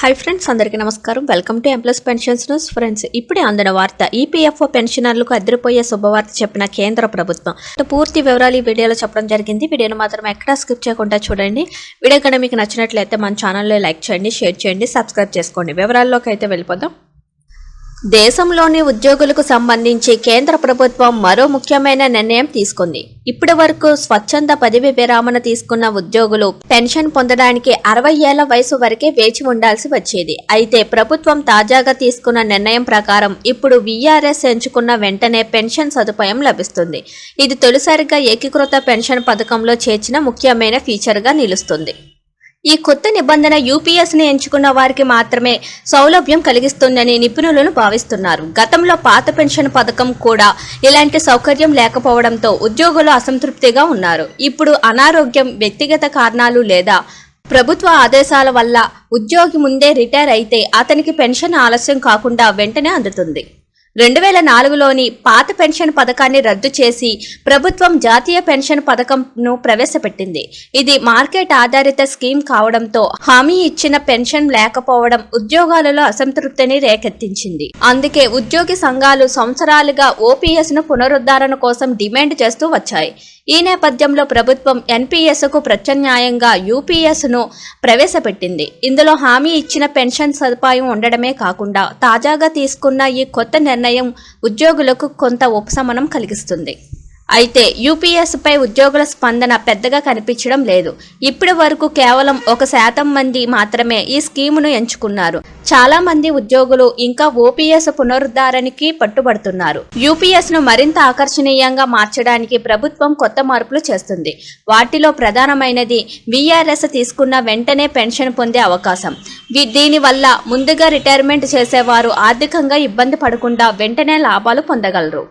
Hi friends అందరికీ నమస్కారం. Welcome to ఎంప్లస్ పెన్షన్స్ న్యూస్ ఫ్రెండ్స్ ఇప్పుడే అందిన వార్త ఈపీఎఫ్ఓ పెన్షనర్లకు అదిరిపోయే శుభవార్త చెప్పిన కేంద్ర ప్రభుత్వం. పూర్తి వివరాలు ఈ వీడియోలో చెప్పడం జరిగింది. వీడియోను మాత్రం ఎక్కడా స్కిప్ చేయకుండా చూడండి. వీడియో కనుక మీకు నచ్చినట్లయితే మన ఛానల్లో లైక్ చేయండి షేర్ చేయండి సబ్స్క్రైబ్ చేసుకోండి. వివరాల్లోకి అయితే వెళ్ళిపోదాం. దేశంలోని ఉద్యోగులకు సంబంధించి కేంద్ర ప్రభుత్వం మరో ముఖ్యమైన నిర్ణయం తీసుకుంది. ఇప్పటి వరకు స్వచ్ఛంద పదవి విరామణ తీసుకున్న ఉద్యోగులు పెన్షన్ పొందడానికి అరవై ఏళ్ళ వయసు వరకే వేచి ఉండాల్సి వచ్చేది. అయితే ప్రభుత్వం తాజాగా తీసుకున్న నిర్ణయం ప్రకారం ఇప్పుడు వీఆర్ఎస్ ఎంచుకున్న వెంటనే పెన్షన్ సదుపాయం లభిస్తుంది. ఇది తొలిసారిగా ఏకీకృత పెన్షన్ పథకంలో చేర్చిన ముఖ్యమైన ఫీచర్గా నిలుస్తుంది. ఈ కొత్త నిబంధన యూపీఎస్ని ఎంచుకున్న వారికి మాత్రమే సౌలభ్యం కలిగిస్తుందని నిపుణులను భావిస్తున్నారు. గతంలో పాత పెన్షన్ పథకం కూడా ఇలాంటి సౌకర్యం లేకపోవడంతో ఉద్యోగులు అసంతృప్తిగా ఉన్నారు. ఇప్పుడు అనారోగ్యం వ్యక్తిగత కారణాలు లేదా ప్రభుత్వ ఆదేశాల వల్ల ఉద్యోగి ముందే రిటైర్ అయితే అతనికి పెన్షన్ ఆలస్యం కాకుండా వెంటనే అందుతుంది. రెండు వేల నాలుగులోని పాత పెన్షన్ పథకాన్ని రద్దు చేసి ప్రభుత్వం జాతీయ పెన్షన్ పథకంను ప్రవేశపెట్టింది. ఇది మార్కెట్ ఆధారిత స్కీమ్ కావడంతో హామీ ఇచ్చిన పెన్షన్ లేకపోవడం ఉద్యోగాలలో అసంతృప్తిని రేకెత్తించింది. అందుకే ఉద్యోగి సంఘాలు సంవత్సరాలుగా ఓపీఎస్ను పునరుద్ధరణ కోసం డిమాండ్ చేస్తూ వచ్చాయి. ఈ నేపథ్యంలో ప్రభుత్వం ఎన్పిఎస్కు ప్రత్యామ్నాయంగా యూపీఎస్ను ప్రవేశపెట్టింది. ఇందులో హామీ ఇచ్చిన పెన్షన్ సదుపాయం ఉండడమే కాకుండా తాజాగా తీసుకున్న ఈ కొత్త నిర్ణయం ఉద్యోగులకు కొంత ఉపశమనం కలిగిస్తుంది. అయితే యూపీఎస్పై ఉద్యోగుల స్పందన పెద్దగా కనిపించడం లేదు. ఇప్పటి వరకు కేవలం ఒక శాతం మంది మాత్రమే ఈ స్కీమును ఎంచుకున్నారు. చాలా మంది ఉద్యోగులు ఇంకా ఓపీఎస్ పునరుద్ధారణకి పట్టుబడుతున్నారు. యూపీఎస్ను మరింత ఆకర్షణీయంగా మార్చడానికి ప్రభుత్వం కొత్త మార్పులు చేస్తుంది. వాటిలో ప్రధానమైనది వీఆర్ఎస్ తీసుకున్న వెంటనే పెన్షన్ పొందే అవకాశం. దీనివల్ల ముందుగా రిటైర్మెంట్ చేసేవారు ఆర్థికంగా ఇబ్బంది పడకుండా వెంటనే లాభాలు పొందగలరు.